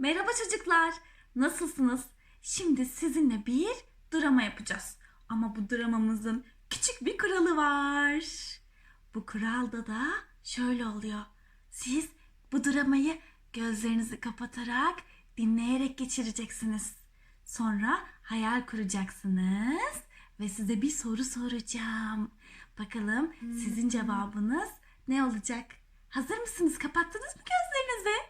Merhaba çocuklar. Nasılsınız? Şimdi sizinle bir drama yapacağız. Ama bu dramamızın küçük bir kuralı var. Bu kuralda da şöyle oluyor. Siz bu dramayı gözlerinizi kapatarak dinleyerek geçireceksiniz. Sonra hayal kuracaksınız ve size bir soru soracağım. Bakalım sizin cevabınız ne olacak? Hazır mısınız? Kapattınız mı gözlerinizi?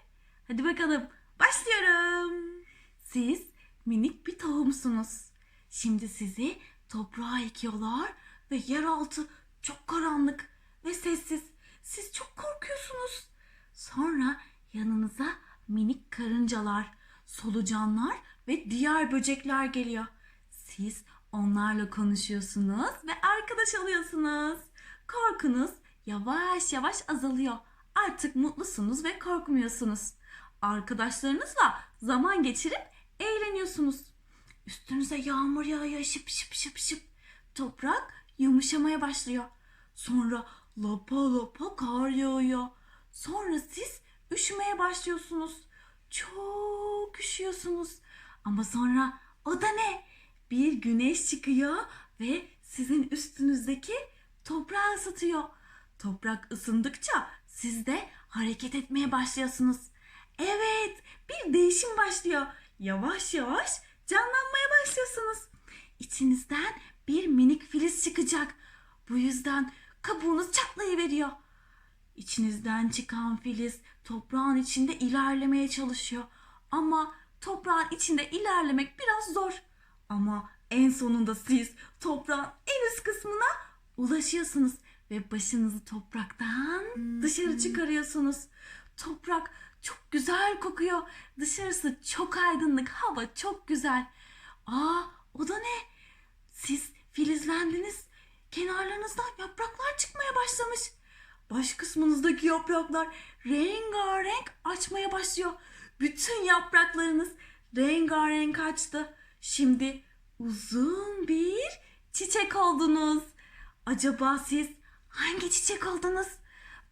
Hadi bakalım. Başlıyorum. Siz minik bir tohumsunuz. Şimdi sizi toprağa ekiyorlar ve yeraltı çok karanlık ve sessiz. Siz çok korkuyorsunuz. Sonra yanınıza minik karıncalar, solucanlar ve diğer böcekler geliyor. Siz onlarla konuşuyorsunuz ve arkadaş oluyorsunuz. Korkunuz yavaş yavaş azalıyor. Artık mutlusunuz ve korkmuyorsunuz. Arkadaşlarınızla zaman geçirip eğleniyorsunuz. Üstünüze yağmur yağıyor şıp şıp şıp şıp. Toprak yumuşamaya başlıyor. Sonra lapa lapa kar yağıyor. Sonra siz üşümeye başlıyorsunuz. Çok üşüyorsunuz. Ama sonra o da ne? Bir güneş çıkıyor ve sizin üstünüzdeki toprağı ısıtıyor. Toprak ısındıkça siz de hareket etmeye başlıyorsunuz. Evet, bir değişim başlıyor. Yavaş yavaş canlanmaya başlıyorsunuz. İçinizden bir minik filiz çıkacak. Bu yüzden kabuğunuz çatlayıveriyor. İçinizden çıkan filiz toprağın içinde ilerlemeye çalışıyor. Ama toprağın içinde ilerlemek biraz zor. Ama en sonunda siz toprağın en üst kısmına ulaşıyorsunuz ve başınızı topraktan dışarı çıkarıyorsunuz. Toprak çok güzel kokuyor. Dışarısı çok aydınlık, hava çok güzel. Aa, o da ne? Siz filizlendiniz. Kenarlarınızdan yapraklar çıkmaya başlamış. Baş kısmınızdaki yapraklar rengarenk açmaya başlıyor. Bütün yapraklarınız rengarenk açtı. Şimdi uzun bir çiçek oldunuz. Acaba siz hangi çiçek oldunuz?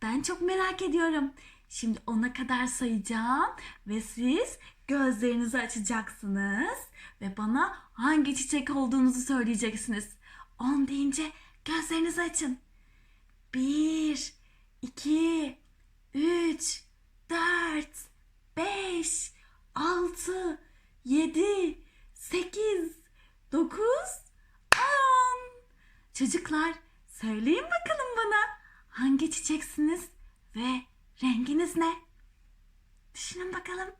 Ben çok merak ediyorum. Şimdi ona kadar sayacağım ve siz gözlerinizi açacaksınız ve bana hangi çiçek olduğunuzu söyleyeceksiniz. 10 deyince gözlerinizi açın. 1, 2, 3, 4, 5, 6, 7, 8, 9, 10. Çocuklar söyleyin bakalım bana hangi çiçeksiniz ve renginiz ne? Düşünün bakalım.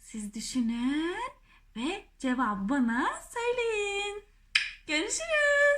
Siz düşünün ve cevabı bana söyleyin. Görüşürüz.